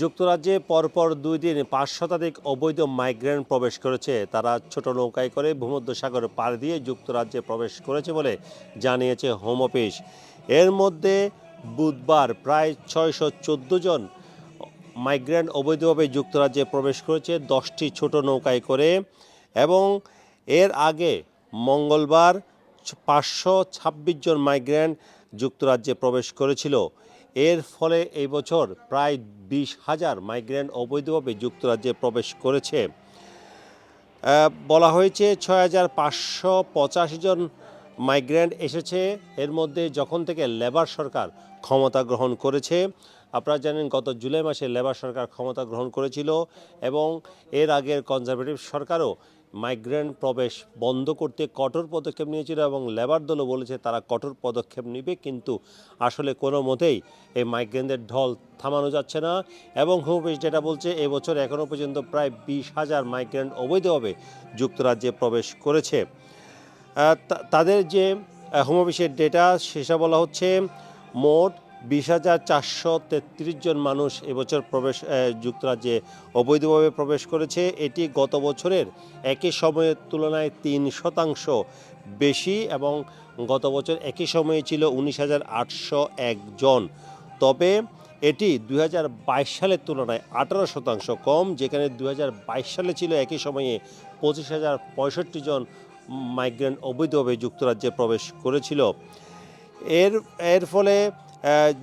যুক্তরাজ্যে পরপর দুই দিন পাঁচ শতাধিক অবৈধ মাইগ্রেন্ট প্রবেশ করেছে। তারা ছোট নৌকায় করে ভূমধ্যসাগর পার দিয়ে যুক্তরাজ্যে প্রবেশ করেছে বলে জানিয়েছে হোম অফিস। এর মধ্যে বুধবার প্রায় ছয়শো চোদ্দ জন মাইগ্রেন্ট অবৈধভাবে যুক্তরাজ্যে প্রবেশ করেছে, দশটি ছোট নৌকায় করে এবং এর আগে মঙ্গলবার পাঁচশো ছাব্বিশ জন মাইগ্রেন্ট যুক্তরাজ্যে প্রবেশ করেছিল। এর ফলে এই বছর প্রায় বিশ হাজার মাইগ্রেন্ট অবৈধভাবে যুক্তরাজ্যে প্রবেশ করেছে। বলা হয়েছে ছয় হাজার পাঁচশো পঁচাশি জন মাইগ্রেন্ট এসেছে। এর মধ্যে যখন থেকে লেবার সরকার ক্ষমতা গ্রহণ করেছে, আপনারা জানেন গত জুলাই মাসে লেবার সরকার ক্ষমতা গ্রহণ করেছিল এবং এর আগের কনজারভেটিভ সরকারও মাইগ্রেন্ট প্রবেশ বন্ধ করতে কঠোর পদক্ষেপ নিয়েছিল এবং লেবার দলও বলেছে তারা কঠোর পদক্ষেপ নেবে, কিন্তু আসলে কোনো মতেই এই মাইগ্রেনদের ঢল থামানো যাচ্ছে না। এবং হোম অফিস যেটা বলছে, এবছর এখনও পর্যন্ত প্রায় বিশ হাজার মাইগ্রেন্ট অবৈধভাবে যুক্তরাজ্যে প্রবেশ করেছে। তাদের যে হোম অফিসের ডেটা সেটা বলা হচ্ছে, মোট বিশ হাজার চারশো তেত্রিশ জন মানুষ এবছর প্রবেশ যুক্তরাজ্যে অবৈধভাবে প্রবেশ করেছে। এটি গত বছরের একই সময়ের তুলনায় তিন শতাংশ বেশি এবং গত বছর একই সময়ে ছিল উনিশ হাজার আটশো একজন তবে এটি দু হাজার বাইশ সালের তুলনায় আঠারো শতাংশ কম, যেখানে দু হাজার বাইশ সালে ছিল একই সময়ে পঁচিশ হাজার পঁয়ষট্টি জন মাইগ্রেন্ট অবৈধভাবে যুক্তরাজ্যে প্রবেশ করেছিল। এর এর ফলে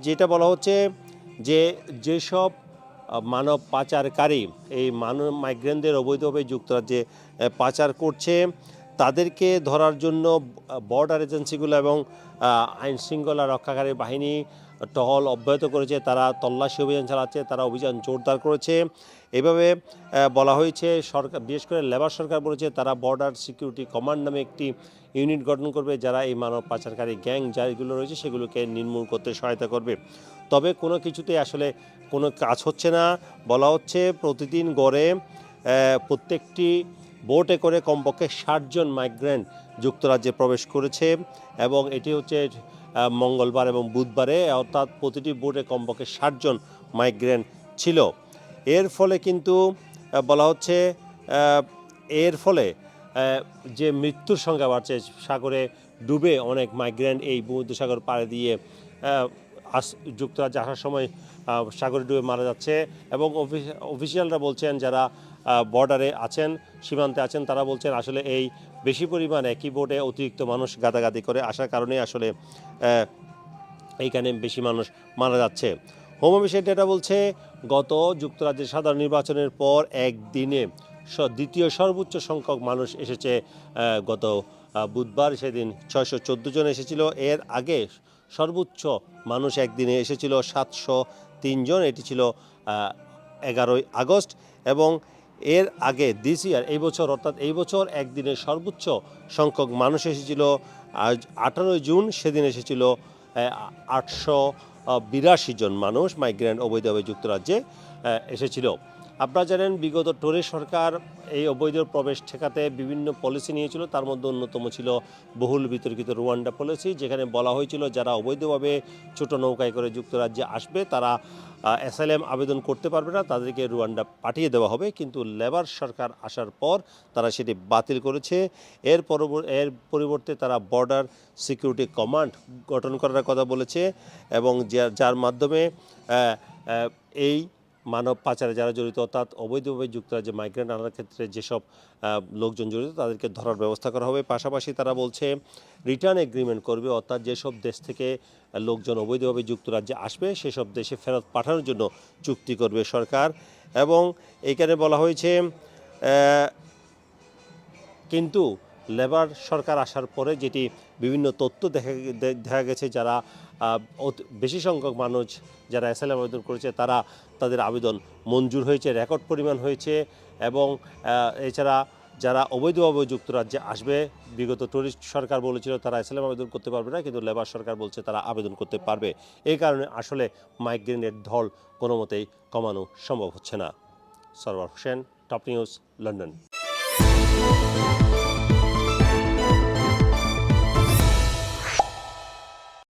যেটা বলা হচ্ছে যে যেসব মানব পাচারকারী, এই মানব মাইগ্রেনদের অবৈধভাবে যুক্তরাজ্যে পাচার করছে, তাদেরকে ধরার জন্য বর্ডার এজেন্সিগুলো এবং আইনশৃঙ্খলা রক্ষাকারী বাহিনী টহল অব্যাহত করেছে, তারা তল্লাশি অভিযান চালাচ্ছে, তারা অভিযান জোরদার করেছে। এভাবে বলা হয়েছে, সরকার, বিশেষ করে লেবার সরকার বলেছে, তারা বর্ডার সিকিউরিটি কমান্ড নামে একটি ইউনিট গঠন করবে, যারা এই মানব পাচারকারী গ্যাং যাগুলো রয়েছে, সেগুলোকে নির্মূল করতে সহায়তা করবে। তবে কোনো কিছুতে আসলে কোনো কাজ হচ্ছে না। বলা হচ্ছে, প্রতিদিন গড়ে প্রত্যেকটি বোটে করে কমপক্ষে ষাটজন মাইগ্রেন্ট যুক্তরাজ্যে প্রবেশ করেছে এবং এটি হচ্ছে মঙ্গলবার এবং বুধবারে, অর্থাৎ প্রতিটি বোটে কমপক্ষে ষাটজন মাইগ্রেন্ট ছিল। এর ফলে কিন্তু বলা হচ্ছে এর ফলে যে মৃত্যুর সংখ্যা বাড়ছে, সাগরে ডুবে অনেক মাইগ্রেন্ট এই ভূমধ্যসাগর পাড়ে দিয়ে আস, যুক্তরাজ্যে আসার সময় সাগরে ডুবে মারা যাচ্ছে। এবং অফিস- অফিসিয়ালরা বলছেন, যারা বর্ডারে আছেন, সীমান্তে আছেন, তারা বলছেন, আসলে এই বেশি পরিমাণে কিবোর্ডে অতিরিক্ত মানুষ গাদাগাদি করে। আসার কারণে আসলে এইখানে বেশি মানুষ মারা যাচ্ছে। হোম অফিসের ডেটা বলছে, গত যুক্তরাজ্যের সাধারণ নির্বাচনের পর একদিনে দ্বিতীয় সর্বোচ্চ সংখ্যক মানুষ এসেছে গত বুধবার, সেদিন ছয়শো চোদ্দ জন এসেছিল। এর আগে সর্বোচ্চ মানুষ একদিনে এসেছিল সাতশো তিনজন এটি ছিল এগারোই আগস্ট এবং এর আগে দিস ইয়ার এই বছর, অর্থাৎ এই বছর একদিনে সর্বোচ্চ সংখ্যক মানুষ এসেছিল। আজ আঠারোই জুন সেদিন এসেছিল আটশো বিরাশি জন মানুষ মাইগ্রেন্ট অবৈধভাবে যুক্তরাজ্যে এসেছিল। আপনারা জানেন, বিগত টোরে সরকার এই অবৈধ প্রবেশ ঠেকাতে বিভিন্ন পলিসি নিয়েছিল। তার মধ্যে অন্যতম ছিল বহুল বিতর্কিত রুয়ান্ডা পলিসি যেখানে বলা হয়েছিল যারা অবৈধভাবে ছোট নৌকায় করে যুক্তরাজ্যে আসবে, তারা অ্যাসাইলেম আবেদন করতে পারবে না, তাদেরকে রুয়ান্ডা পাঠিয়ে দেওয়া হবে। কিন্তু লেবার সরকার আসার পর তারা সেটি বাতিল করেছে। এর এর পরিবর্তে তারা বর্ডার সিকিউরিটি কমান্ড গঠন করার কথা বলেছে এবং যার মাধ্যমে এই মানব পাচারে যারা জড়িত, অর্থাৎ অবৈধভাবে যুক্তরাজ্যে মাইগ্রেন্ট আনার ক্ষেত্রে যেসব লোকজন জড়িত, তাদেরকে ধরার ব্যবস্থা করা হবে। পাশাপাশি তারা বলছে রিটার্ন এগ্রিমেন্ট করবে, অর্থাৎ যেসব দেশ থেকে লোকজন অবৈধভাবে যুক্তরাজ্যে আসবে, সেসব দেশে ফেরত পাঠানোর জন্য চুক্তি করবে সরকার। এবং এখানে বলা হয়েছে কিন্তু লেবার সরকার আসার পরে যেটি বিভিন্ন তথ্য দেখা দেখা গেছে যারা বেশি সংখ্যক মানুষ যারা অ্যাসাইলাম আবেদন করেছে তারা তাদের আবেদন মঞ্জুর হয়েছে, রেকর্ড পরিমাণ হয়েছে এবং এছাড়া যারা অবৈধভাবে যুক্তরাজ্যে আসবে, বিগত টুরিস্ট সরকার বলেছিল তারা অ্যাসাইলাম আবেদন করতে পারবে না কিন্তু লেবার সরকার বলছে তারা আবেদন করতে পারবে। এই কারণে আসলে মাইগ্রেনের ঢল কোনো মতেই কমানো সম্ভব হচ্ছে না। Sarwar Hossain top news London